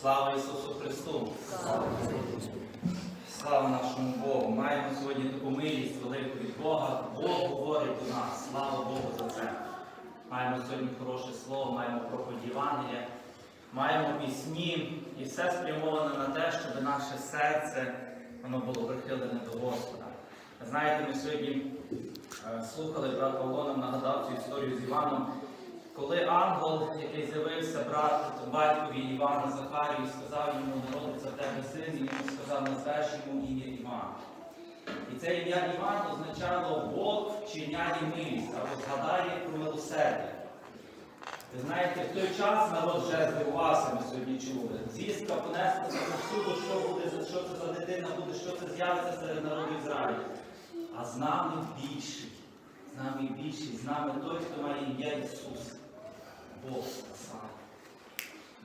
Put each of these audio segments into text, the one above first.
Слава Ісусу Христу! Слава нашому Богу! Маємо сьогодні таку милість велику від Бога. Бог говорить до нас. Слава Богу за це. Маємо сьогодні хороше слово, маємо проповідь Євангелія, маємо пісні, і все спрямоване на те, щоб наше серце воно було прихилене до Господа. Знаєте, ми сьогодні е, слухали, брат Павло нам нагадав цю історію з Іваном, коли ангел, який з'явився брат батькові Івана Захарію, сказав йому, народиться в тебе син, і йому сказав, назвеш йому ім'я Іван. І це ім'я Іван означало Бог вчиняє милість, або згадає про милосердя. Ви знаєте, в той час народ вже здивувався, ми сьогодні чули. Звістка понеслася повсюду, що буде, що це за дитина буде, що це з'явиться серед народу Ізраїля. А з нами більший, з нами більший, з нами той, хто має ім'я Ісус. Бог спасає.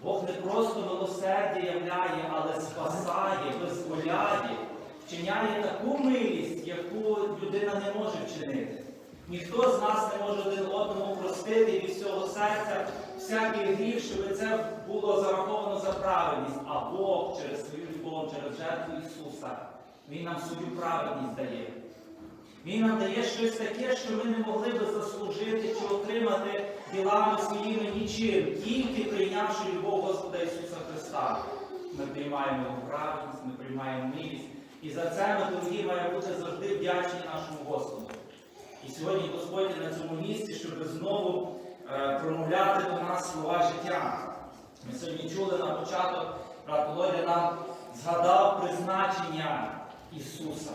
Бог не просто милосердя являє, але спасає, визволяє, вчиняє таку милість, яку людина не може вчинити. Ніхто з нас не може один одному простити від всього серця всякий гріх, щоб це було зараховано за праведність. А Бог через свою любов, через жертву Ісуса, Він нам свою праведність дає. Він нам дає щось таке, що ми не могли би заслужити чи отримати ділами своїми нічим, тільки прийнявши любов Господа Ісуса Христа. Ми приймаємо Його праведність, ми приймаємо милість. І за це ми, дорогі, маємо бути завжди вдячні нашому Господу. І сьогодні Господь на цьому місці, щоб знову е, промовляти до нас слова життя. Ми сьогодні чули на початок, брат Володя нам згадав призначення Ісуса.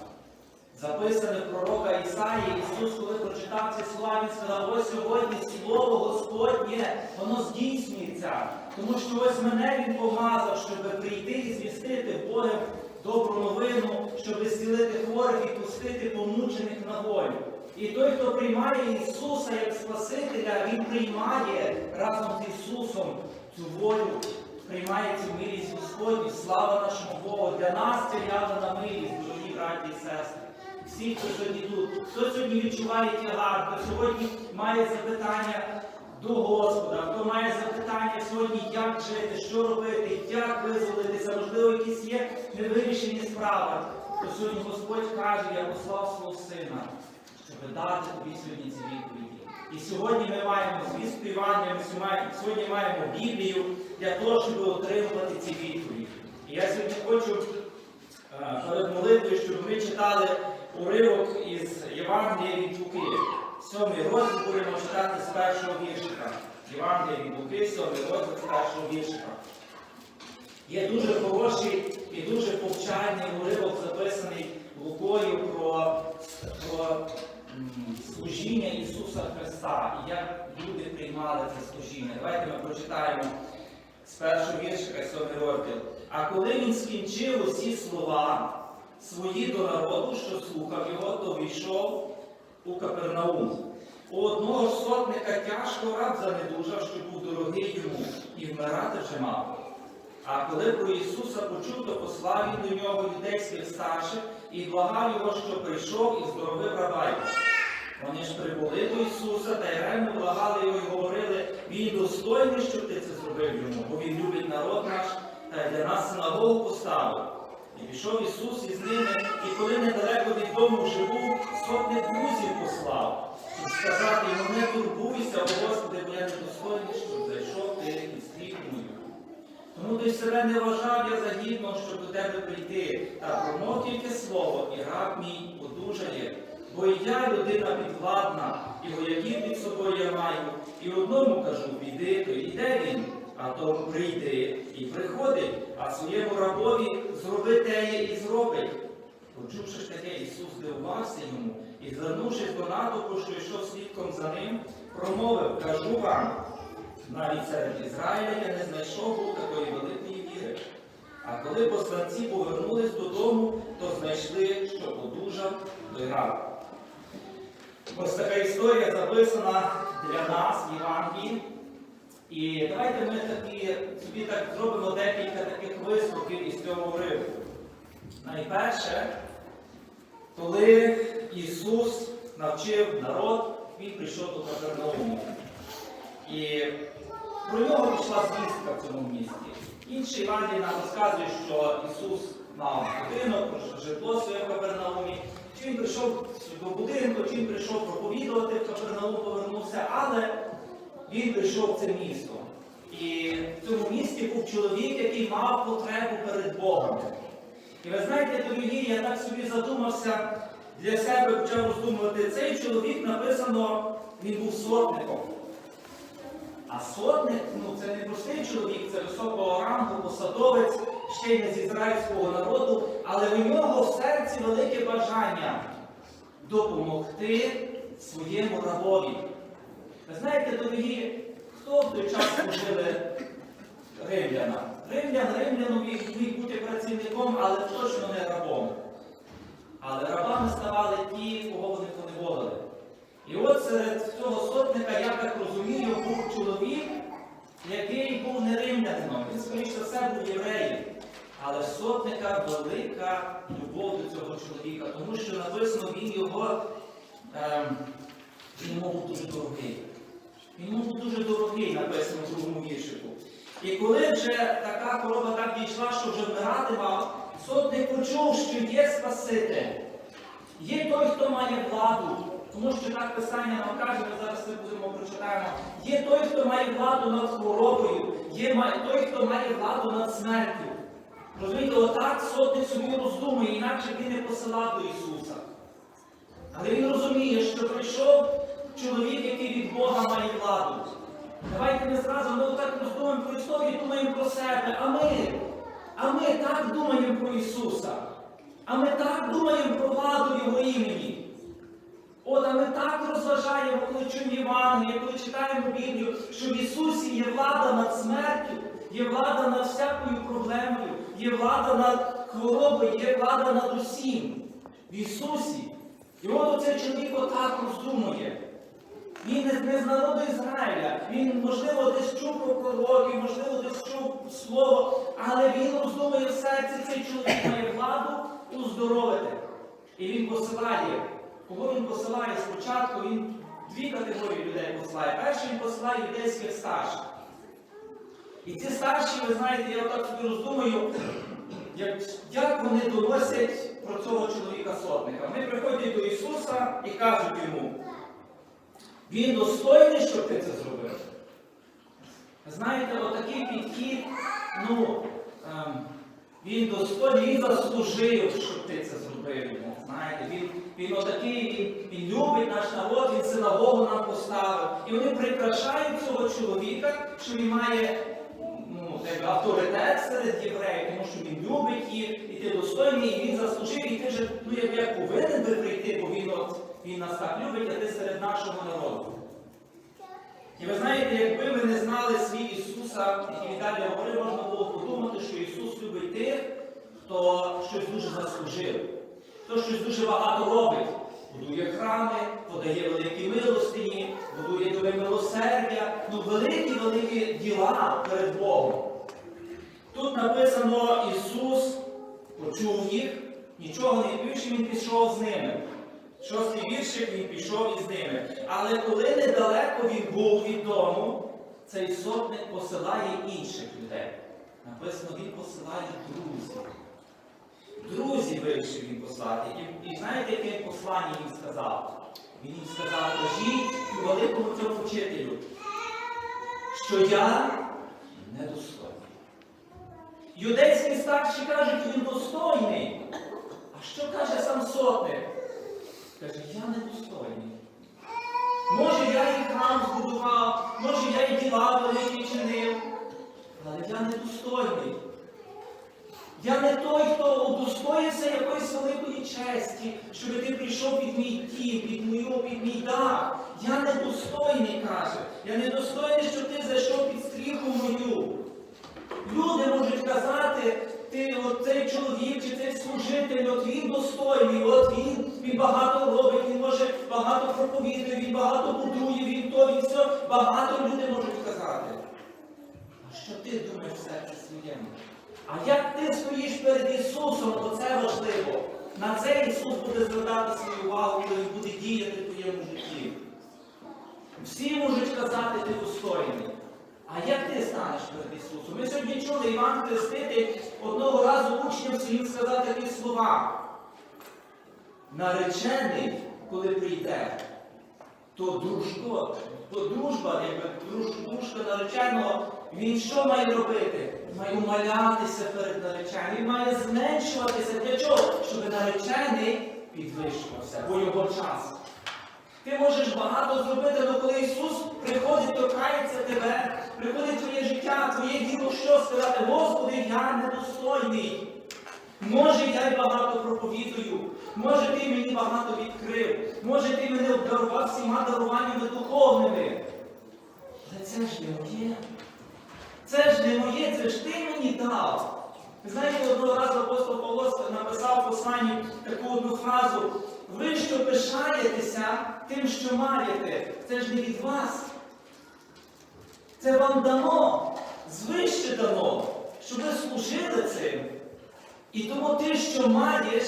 Записане пророка Ісаї, Ісус, коли прочитав ці слова, Він сказав, ось сьогодні слово Господнє, воно здійснюється. Тому що ось мене Він помазав, щоб прийти і звістити Богом добру новину, щоб зцілити хворих і пустити помучених на волю. І той, хто приймає Ісуса як Спасителя, Він приймає разом з Ісусом цю волю, приймає цю милість Господню. Слава нашому Богу! Для нас це явлена милість, дорогі браті і сестри. Всі, хто сьогодні тут, хто сьогодні відчуває тягар, хто сьогодні має запитання до Господа, хто має запитання сьогодні, як жити, що робити, як визволитися, можливо, якісь є невирішені справи, то сьогодні Господь каже, я послав свого сина, щоб дати тобі сьогодні ці відповіді. І сьогодні ми маємо звістку Івангелія, ми сьогодні- маємо Біблію для того, щоб отримувати ці відповіді. І я сьогодні хочу е, перед молитвою, щоб ми читали уривок із Євангелія від Луки. Сьомий розділ будемо читати з першого віршика. Євангелія від Луки, сьомий розділ з першого віршика. Є дуже хороший і дуже повчальний уривок, записаний Лукою про, про служіння Ісуса Христа і як люди приймали це служіння. Давайте ми прочитаємо з першого віршика, сьомий розділ. А коли він скінчив усі слова свої до народу, що слухав його, то війшов у Капернаум. У одного сотника тяжко раб занедужав, що був дорогий йому, і вмирати вже мав. А коли про Ісуса почув, то послав він до нього юдейських старших і благав його, що прийшов і здоровив раба його. Вони ж прибули до Ісуса та й ревно благали його і говорили, він достойний, щоб ти це зробив йому, бо він любить народ наш та й для нас синагогу поставив. І пішов Ісус із ними, і коли недалеко від дому живу, сотник друзів послав, щоб сказати йому, не турбуйся, о Господи, бо я недостойний, щоб зайшов ти і стріх мою. Тому ти себе не вважав я за гідно, щоб до тебе прийти, та промов тільки слово, і раб мій одужає. Бо і я людина підвладна, і вояків під собою я маю, і одному кажу, піди, то йде він, а то прийди і приходить, а своєму рабові зроби теє і зробить. Почувши таке, Ісус здивувався йому і, звернувшись до натовпу, що йшов слідком за ним, промовив, кажу вам, навіть серед Ізраїля я не знайшов був такої великої віри. А коли посланці повернулись додому, то знайшли, що одужав той. Ось така історія записана для нас в Євангелії. І давайте ми такі, собі так зробимо декілька таких висновків із цього уривку. Найперше, коли Ісус навчив народ, Він прийшов до Капернауму. І про нього пішла звістка в цьому місті. Інше Івангелій нам розказує, що Ісус мав будинок, житло своє в Капернаумі. Чи він прийшов до будинку, чи він прийшов проповідувати в Капернаум, повернувся, але він прийшов в це місто. І в цьому місті був чоловік, який мав потребу перед Богом. І ви знаєте, дорогі, я так собі задумався для себе, почав роздумувати, цей чоловік написано, він був сотником. А сотник, ну це не простий чоловік, це високого рангу, посадовець, ще й не з ізраїльського народу, але у нього в серці велике бажання допомогти своєму рабові. Ви знаєте, дорогі, хто в той час служили римляна? Римлян, римляну міг, бути працівником, але точно не рабом. Але рабами ставали ті, кого вони поневолили. І от серед цього сотника, я так розумію, був чоловік, який був не римлянином. Він, скоріше за все, був євреєм. Але сотника велика любов до цього чоловіка, тому що написано, він його ем, він був дуже дорогий. Йому був дуже дорогий, написано в другому віршику. І коли вже така хвороба так дійшла, що вже вмирати мав, сотник почув, що є Спаситель. Є той, хто має владу, тому що так Писання нам каже, ми зараз це будемо прочитаємо. Є той, хто має владу над хворобою, є той, хто має владу над смертю. Розумієте, отак сотник собі роздумує, інакше він не посилав до Ісуса. Але він розуміє, що прийшов чоловік, який від Бога має владу. Давайте ми зразу ми отак роздумуємо про історію, думаємо про себе. А ми, а ми так думаємо про Ісуса. А ми так думаємо про владу Його імені. От, а ми так розважаємо, коли чуємо Євангеліє, коли читаємо Біблію, що в Ісусі є влада над смертю, є влада над всякою проблемою, є влада над хворобою, є влада над усім. В Ісусі. І от оцей чоловік отак роздумує. Він не, з народу Ізраїля, він, можливо, десь чув про можливо, десь чув слово, але він роздумує в серці, цей чоловік має владу уздоровити. І він посилає. Кого він посилає спочатку, він дві категорії людей посилає. Перший він посилає юдейських старших. І ці старші, ви знаєте, я отак собі роздумую, як, як вони доносять про цього чоловіка сотника. Вони приходять до Ісуса і кажуть йому, він достойний, щоб ти це зробив. Знаєте, отакий підхід, ну, ем, він достойний, він заслужив, щоб ти це зробив йому. Знаєте, він, він отакий, він, він любить наш народ, він синагогу нам поставив. І вони прикрашають цього чоловіка, що він має авторитет серед євреїв, тому що він любить їх, і ти достойний, і він заслужив, і ти вже ну, як, як повинен би прийти, бо він, от, він нас так любить, а ти серед нашого народу. І ви знаєте, якби ви не знали свій Ісуса, який далі говорив, можна було подумати, що Ісус любить тих, хто щось дуже заслужив, хто щось дуже багато робить. Будує храми, подає великі милостині, будує доми милосердя, ну великі-великі діла перед Богом. Тут написано, Ісус почув їх, нічого не відповівши, Він пішов з ними. Шостий віршик він пішов із ними. Але коли недалеко він був від дому, цей сотник посилає інших людей. Написано, він посилає друзів. Друзів вирішив він послати. І, і знаєте, яке послання він сказав? Він їм сказав, кажіть великому цьому вчителю, що я недостойний. Юдейські старші кажуть, він достойний. А що каже сам сотник? Каже, я недостойний. Може, я і храм збудував, може, я і діла великі чинив, але я недостойний. Я не той, хто удостоївся якоїсь великої честі, щоб ти прийшов під мій дім, під мою, під мій дах. Я недостойний, каже. Я недостойний, щоб ти зайшов під стріху мою. Люди можуть казати, от цей чоловік чи цей служитель, от він достойний, от він, він багато робить, він може багато проповідує, він багато будує, він то, він все. Багато люди можуть казати. Що ти думаєш в серці своєму? А як ти стоїш перед Ісусом, то це важливо. На це Ісус буде звертати свою увагу, коли буде діяти в твоєму житті. Всі можуть казати, ти достойний. А як ти станеш перед Ісусом? Ми сьогодні чули Іван Хреститель одного разу учням своїм сказав такі слова. Наречений, коли прийде, то дружко, то дружба, якби дружка нареченого, він що має робити? Має умалятися перед нареченим. Він має зменшуватися. Для чого? Щоб наречений підвищувався, бо його час. Ти можеш багато зробити, але коли Ісус приходить, торкається тебе, приходить твоє життя, твоє діло, що сказати, Господи, я недостойний. Може, я й багато проповідую, може ти мені багато відкрив, може ти мене обдарував всіма даруваннями духовними. Але це ж не моє. Це ж не моє, це ж ти мені дав. Ви знаєте, одного разу апостол Павло написав в посланні таку одну фразу. Ви що пишаєтеся тим, що маєте, це ж не від вас. Це вам дано, звище дано, щоб ви служили цим. І тому ти, що маєш,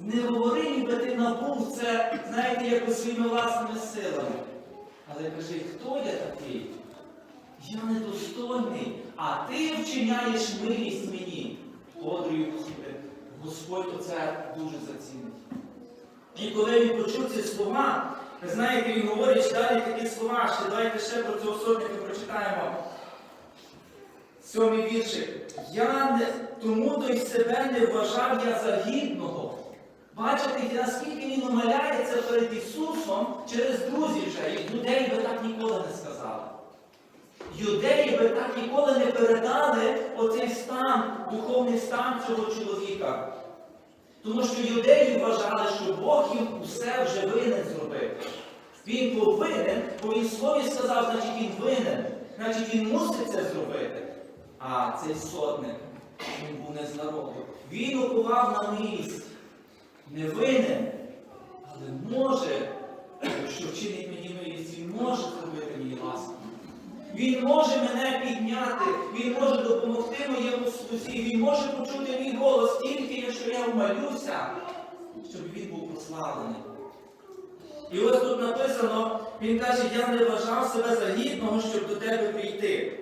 не говори, ніби ти набув це, знаєте, як своїми власними силами. Але кажи, хто я такий? Я недостойний, а ти вчиняєш милість мені. Господи, Господь оце дуже зацінить. І коли він почув ці слова, ви знаєте, він говорить далі такі слова, ще давайте ще про цього сотника прочитаємо. Сьомий віршик. Я не, тому то й себе не вважав я за гідного. Бачите, наскільки він умиляється перед Ісусом через друзів вже. І Юдеї би так ніколи не сказали. Юдеї би так ніколи не передали оцей стан, духовний стан цього чоловіка. Тому що юдеї вважали, що Бог їм усе вже винен зробити. Він повинен, бо він слові сказав, значить він винен, значить він мусить це зробити. А цей сотник, він був не з народу. Він упував на милість. Не винен, але може, якщо вчинить мені милість, він може зробити мені ласку. Він може мене підняти, він може допомогти моєму слузі, він може почути мій голос тільки, якщо я вмолюся, щоб він був прославлений. І ось тут написано, він каже, я не вважав себе за гідного, щоб до тебе прийти.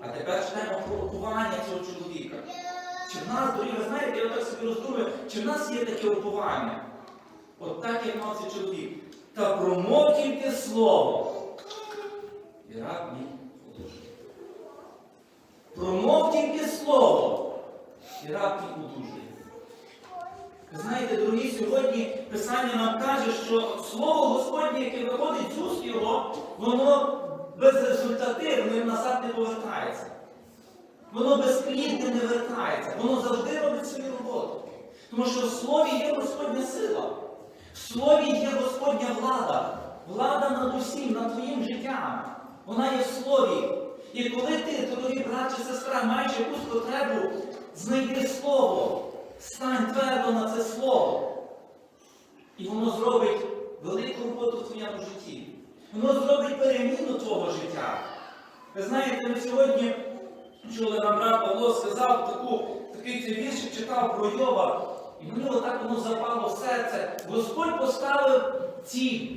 А тепер про опування цього чоловіка. Чи в нас, дорогі, ви знаєте, я так собі роздумую, чи в нас є таке опування? От так, як мав цей чоловік. Та промов тільки слово. І раб мій одужує. Промов тільки слово. І раб мій одужує. Ви знаєте, дорогі, сьогодні Писання нам каже, що слово Господнє, яке виходить з уст його, воно безрезультативне назад не повертається. Воно безплідне не вертається. Воно завжди робить свою роботу. Тому що в слові є Господня сила. В слові є Господня влада. Влада над усім, над твоїм життям. Вона є в слові. І коли ти, дорогі брат чи сестра, маєш якусь потребу, знайди слово, стань твердо на це слово. І воно зробить велику роботу в твоєму житті. Воно зробить переміну твого життя. Ви знаєте, ми сьогодні чули нам брат Павло сказав таку, такий цей віршик читав про Йова, і мені отак воно запало в серце. Господь поставив ціль.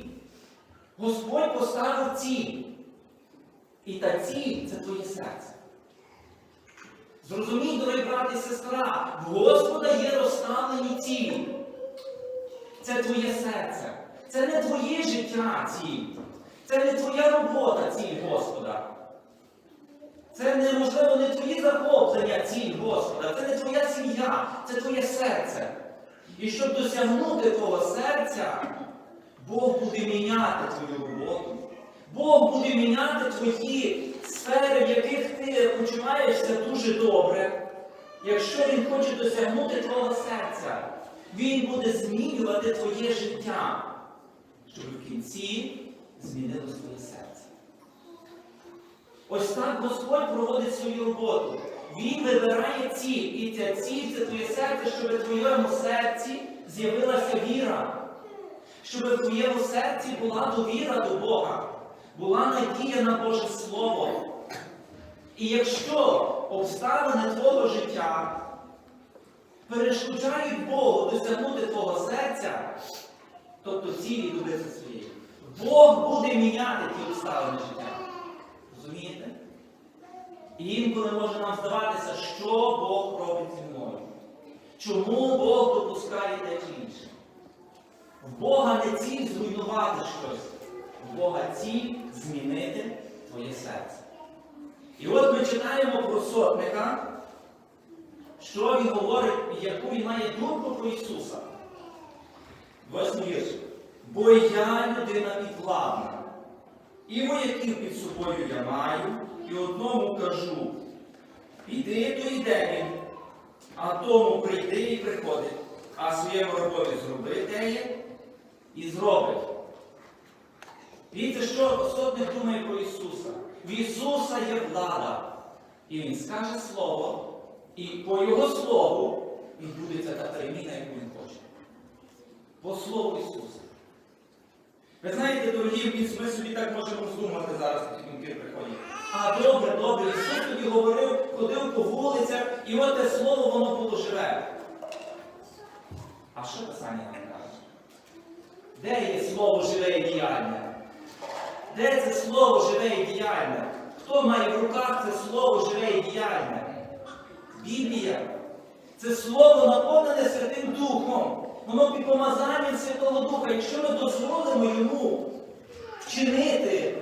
Господь поставив ціль. І та ціль це твоє серце. Зрозумій, дорогі брати і сестра, в Господа є розставлені цілі. Це твоє серце. Це не твоє життя ціль. Це не твоя робота ціль Господа. Це неможливо не твої захоплення ціль Господа. Це не твоя сім'я, це твоє серце. І щоб досягнути твого серця, Бог буде міняти твою роботу. Бог буде міняти твої сфери, в яких ти почуваєшся дуже добре. Якщо Він хоче досягнути твого серця, Він буде змінювати твоє життя, щоб в кінці змінилось твоє серце. Ось так Господь проводить свою роботу. Він вибирає ціль. І ця ціль це твоє серце, щоб в твоєму серці з'явилася віра. Щоб в твоєму серці була довіра до Бога, була надія на Боже Слово. І якщо обставини твого життя перешкоджають Богу досягнути твого серця, тобто цілі добитися своєї, Бог буде міняти ті обставини життя. Розумієте? І інколи може нам здаватися, що Бог робить зі мною. Чому Бог допускає те чи інше? В Бога не ціль зруйнувати щось, Бога ціль змінити твоє серце. І от ми читаємо про сотника, що він говорить, яку він має думку про Ісуса. Восьмий вірш. Бо я людина підвладна, і вояків під собою я маю, і одному кажу, піди, то йде він, а тому прийди і приходить, а своєму рабові зроби теє і зробить. Дивіться, що сотник думає про Ісуса. В Ісуса є влада. І Він скаже Слово, і по Його Слову відбудеться та переміна, яку Він хоче. По Слову Ісуса. Ви знаєте, дорогі, ми собі так можемо роздумати зараз, думки приходять. А добре, добре, Ісус тоді говорив, ходив по вулицях, і от те слово воно було живе. А що Писання нам каже? Де є слово живе і діяльне? Де це слово живе і діяльне? Хто має в руках це слово живе і діяльне? Біблія. Це слово наповнене Святим Духом. Воно під помазанням Святого Духа. Якщо ми дозволимо йому вчинити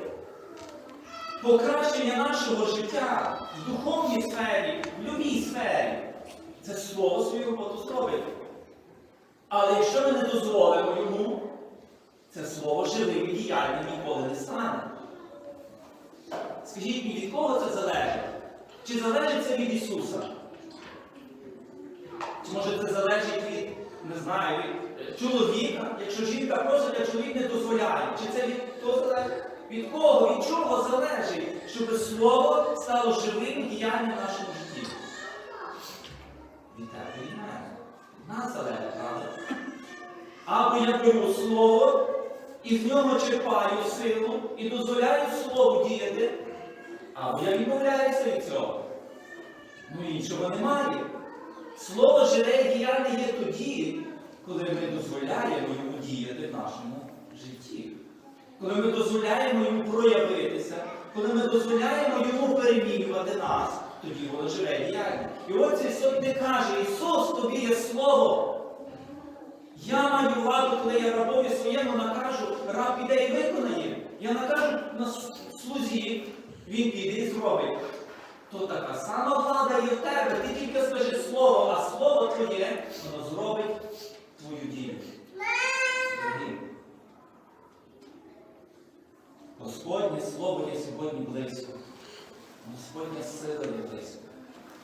покращення нашого життя в духовній сфері, в будь-якій сфері, це слово свою роботу зробить. Але якщо ми не дозволимо йому, це слово живим і діяльним ніколи не стане. Скажіть мені, від кого це залежить? Чи залежить це від Ісуса? Чи може це залежить від, не знаю, від е, чоловіка? Якщо жінка просить, а чоловік не дозволяє. Чи це від кого залежить? Від кого? Від чого залежить, щоб слово стало живим і діяльним в нашому житті? Від тебе і мене. Нас залежить, правда? Або я беру слово і в ньому черпаю силу і дозволяю слову діяти, або я відмовляюся від цього. Ну іншого немає. Слово живе і діяльне є тоді, коли ми дозволяємо йому діяти в нашому житті. Коли ми дозволяємо йому проявитися, коли ми дозволяємо йому перемінювати нас, тоді воно живе і діяльне. І от цей сотник каже, Ісус, тобі є слово. Я маю владу, коли я рабові своєму накажу, раб піде і виконає. Я накажу на слузі, він піде і зробить. То така сама влада є в тебе. Ти тільки скажи слово, а слово твоє, воно зробить твою дію. Господнє слово є сьогодні близько. Господня сила є близько.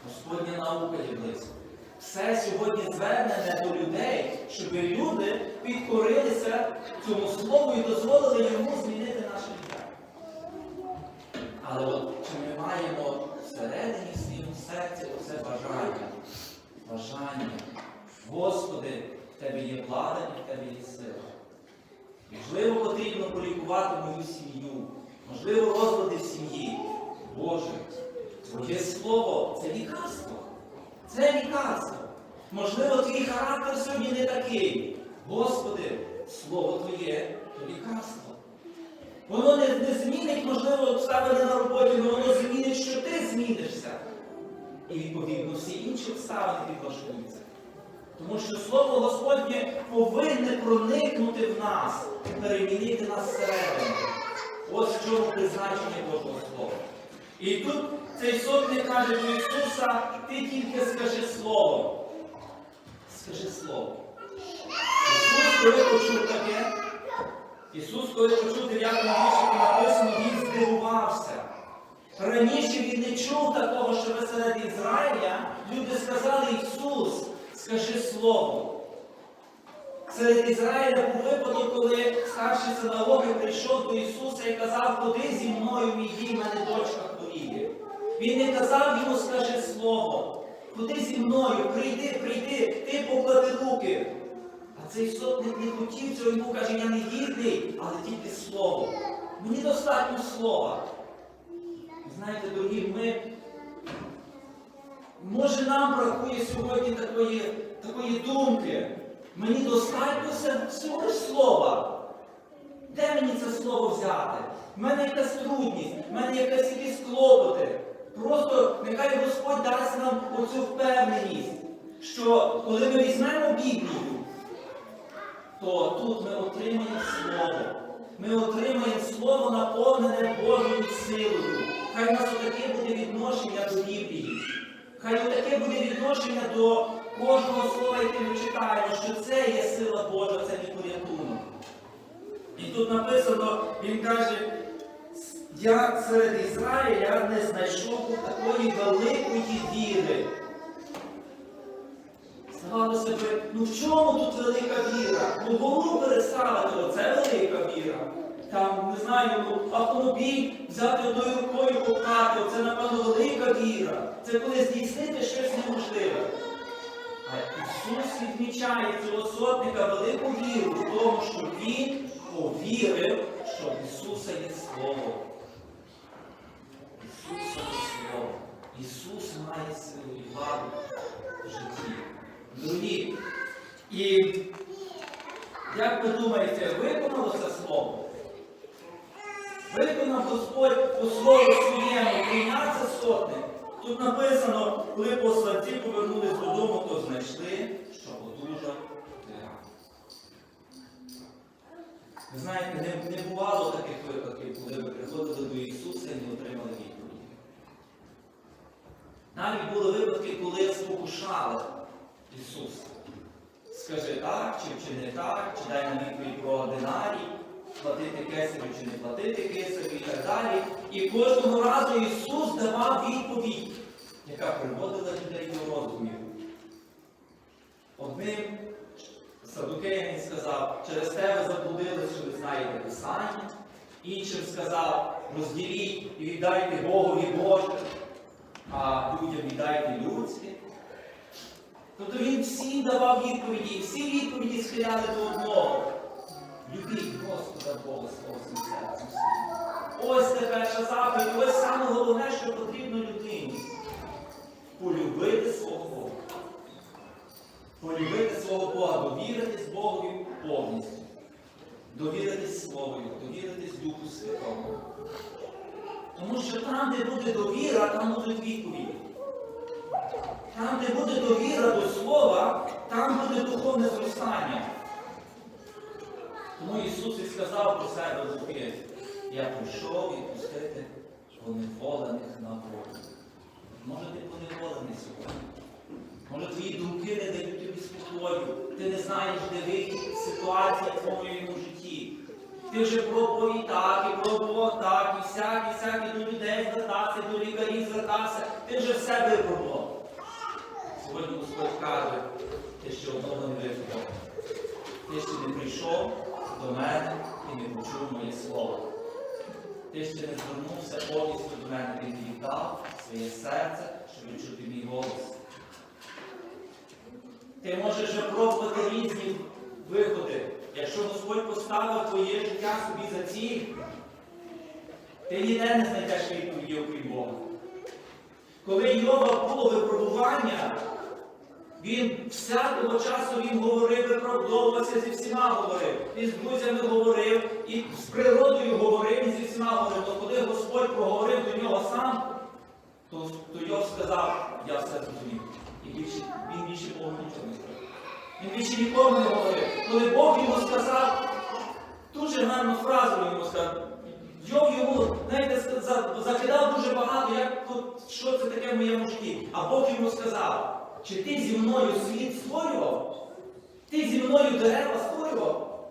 Господня наука є близько. Все сьогодні звернене до людей, щоб люди підкорилися цьому слову і дозволили йому змінити наше життя. Але от чи ми маємо всередині в своєму серці оце бажання? Бажання. Господи, в тебе є влада і в тебе є сила. Можливо, потрібно полікувати мою сім'ю. Можливо, розлади в сім'ї. Боже, Твоє слово це лікарство. Це лікарство. Можливо, твій характер сьогодні не такий. Господи, слово Твоє то лікарство. Воно не, не змінить, можливо, обставини на роботі, але воно змінить, що ти змінишся. І відповідно всі інші обставини підлаштуються. Тому що Слово Господнє повинне проникнути в нас, перемінити нас всередину. Ось в чому призначення Божого Слова. І тут цей сотник каже до Ісуса, ти тільки скажи Слово. Скажи Слово. Ісус, коли почув таке, Ісус, коли почув 9 вірші написано, Він здивувався. Раніше він не чув такого, що серед Ізраїля люди сказали Ісус, скажи Слово. Серед Ізраїля був випадок, коли старший синагоги прийшов до Ісуса і казав, ходи зі мною, мій дій, мене дочка хворіє. Він не казав йому, скажи слово. Ходи зі мною, прийди, прийди, ти поклади руки. А цей сотник не хотів цього, йому каже, я не гідний, але тільки слово. Мені достатньо слова. Знаєте, дорогі, ми, може нам бракує сьогодні такої, такої думки. Мені достатньо всього лиш слова. Де мені це слово взяти? В мене якась трудність, в мене якась якісь клопоти. Просто нехай Господь дасть нам оцю впевненість, що коли ми візьмемо Біблію, то тут ми отримаємо Слово. Ми отримаємо Слово наповнене Божою силою. Хай у нас отаке буде відношення до Біблії. Хай отаке буде відношення до кожного слова, яке ми читаємо, що це є сила Божа, це не порятунок. І тут написано, він каже, я серед Ізраїля не знайшов такої великої віри. Здавалося би, ну в чому тут велика віра? Ну гору переставити, оце велика віра. Там, не знаю, ну, автомобіль взяти одною рукою попхати, оце, напевно, велика віра. Це коли здійснити щось неможливе. А Ісус відмічає цього сотника велику віру в тому, що Він повірив, що в Ісуса є Слово. Ісуса є Слово. Ісус має силу і владу в житті. Другі. І як ви думаєте, виконалося слово? Виконав Господь по слову своєму, прийняв це сотник. Тут написано, коли посланці повернулись додому, то знайшли, що одужав Тиран. Ви знаєте, не, не бувало таких випадків, коли ви приходили до Ісуса і не отримали відповіді. Навіть були випадки, коли спокушали Ісуса. Скажи так, чи, чи не так, чи дай нам відповідь про динарій, платити кесарю чи не платити кесарю і так далі. І кожного разу Ісус давав відповідь, яка приводила людей до роздумів. Одним Садукеям він сказав, через тебе заблудились, що ви знаєте Писання. Іншим сказав, розділіть і віддайте Богові Боже, а людям віддайте людське. Тобто він всім давав відповіді, всі відповіді схиляли до одного. Любіть Господа Бога свого всім серцем. Ось це перша заповідь, ось саме головне, що потрібно людині. Полюбити свого Бога. Полюбити свого Бога, довіритись Богові повністю. Довіритись Словою, довіритись Духу Святому. Тому що там, де буде довіра, там будуть відповіді. Там, де буде довіра до слова, там буде духовне зростання. Тому Ісус і сказав про себе в Луки, я прийшов відпустити поневолених на волю. Може ти поневолений сьогодні? Може твої думки не дають тобі спокою, ти не знаєш, де вихід з ситуації в твоєму житті. Ти вже пробував і так, і пробував так, і сяк, і сяк, і до людей звертався, до лікарів звертався, ти вже все випробував. Сьогодні Господь каже, ти ще одного не випробував. Ти ще не прийшов до мене і не почув моє слово. Ти ще не звернувся повністю до мене, ти віддав своє серце, щоб відчути мій голос. Ти можеш вже пробувати різні виходи. Якщо Господь поставив твоє життя собі за ціль, ти ніде не знайдеш відповіді, окрім Бога. Коли Йова було випробування, він всякого часу він говорив, виправдовувався зі всіма говорив. І з друзями говорив, і з природою говорив, і зі всіма говорив. То коли Господь проговорив до нього сам, то, то Йов сказав, я все зрозумів. І більше, він більше Богу нічого не сказав. Він більше нікому не говорив. Коли Бог йому сказав, дуже гарну фразу йому сказав. Йов йому, знаєте, закидав дуже багато, як от, що це таке в моєму житті. А Бог йому сказав, чи ти зі мною світ створював? Ти зі мною дерева створював?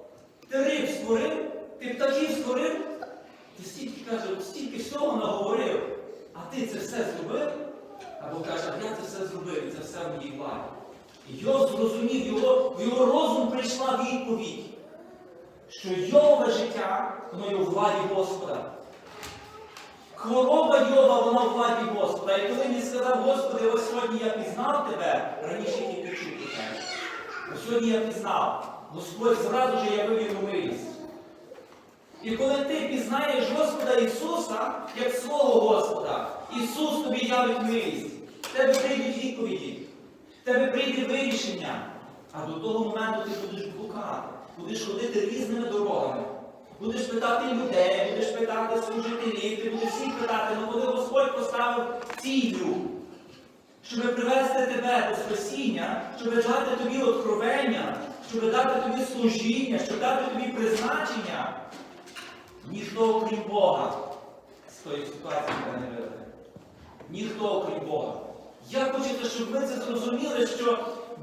Ти риб створив? Ти птахів створив? Ти стільки каже, стільки всього наговорив, а ти це все зробив? Або каже, а я це все зробив, це все в моїй владі. Йов зрозумів, його, в його розум прийшла відповідь, що Йове життя, воно є у владі Господа. Хвороба Йова, вона в владі Господа. І коли він сказав, Господи, ось сьогодні я пізнав тебе, раніше тільки чув про тебе. Ось сьогодні я пізнав. Господь зразу ж явив йому милість. І коли ти пізнаєш Господа Ісуса, як свого Господа, Ісус тобі явить милість. Тебе прийдуть відповіді, тебе прийде вирішення. А до того моменту ти будеш блукати, будеш ходити різними дорогами. будеш питати людей, будеш питати служителів, ти будеш всіх питати, але коли Господь поставив цілю, щоб привести тебе до спасіння, щоб дати тобі откровення, щоб дати тобі служіння, щоб дати тобі призначення, ніхто окрім Бога з тої ситуації тебе не виведе. Ніхто окрім Бога. Я хочу, щоб ви це зрозуміли, що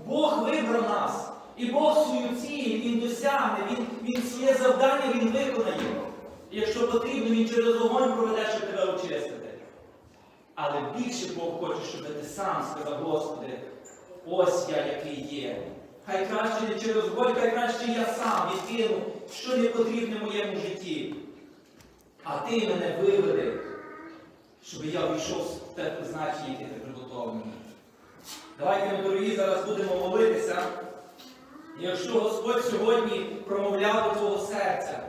Бог вибрав нас. І Бог свою ціль, Він досягне, Він, він своє завдання Він виконає. І якщо потрібно, Він через огонь проведе, щоб тебе очистити. Але більше Бог хоче, щоб ти сам сказав, Господи, ось я який є. Хай краще не через вогонь, хай краще я сам відкину, що не потрібне моєму житті. А ти мене виведи, щоб я війшов те призначення, яке ти приготовлений. Давайте, ми, дорогі, зараз будемо молитися. І Якщо Господь сьогодні промовляв до твого серця,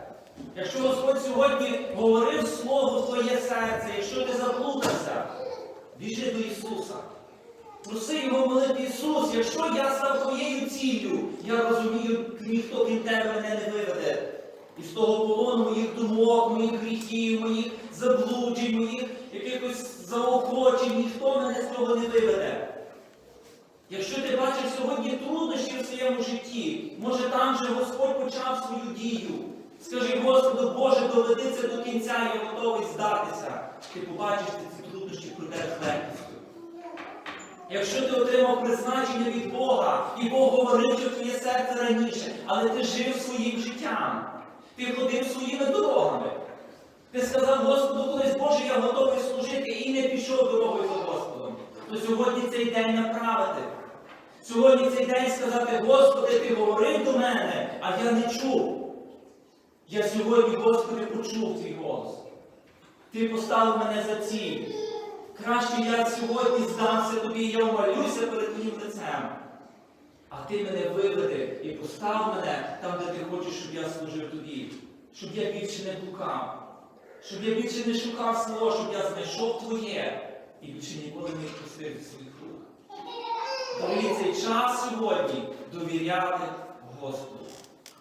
якщо Господь сьогодні говорив слово в твоє серце, якщо ти заплутався, біжи до Ісуса. Проси його молити Ісус, якщо я став твоєю ціллю, я розумію, ніхто крім тебе мене не виведе. Із того полону моїх думок, моїх гріхів, моїх заблуджень, моїх якихось заохочень, ніхто мене з цього не виведе. Якщо ти бачиш сьогодні труднощі в своєму житті, може там же Господь почав свою дію. Скажи, Господу, Боже, доведи це до кінця, я готовий здатися. Ти побачиш, ти ці труднощі пройдеш з легкістю. Якщо ти отримав призначення від Бога, і Бог говорив що твоє серце раніше, але ти жив своїм життям, ти ходив своїми дорогами. Ти сказав Господу колись, Боже, я готовий служити і не пішов дорогою за Господом. То сьогодні цей день направити. Сьогодні цей день сказати, Господи, ти говорив до мене, а я не чув. Я сьогодні, Господи, почув твій голос. Ти поставив мене за ціль. Краще я сьогодні здамся тобі, я умолюся перед твоїм лицем. А ти мене виведи і постав мене там, де ти хочеш, щоб я служив тобі. Щоб я більше не блукав. Щоб я більше не шукав свого, щоб я знайшов твоє і більше ніколи не відпустив від своїх рук. Дорогі, цей час сьогодні довіряти Господу.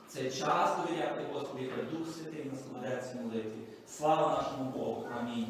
Цей час довіряти Господу, як Дух Святий нас ведеться молитві. Слава нашому Богу. Амінь.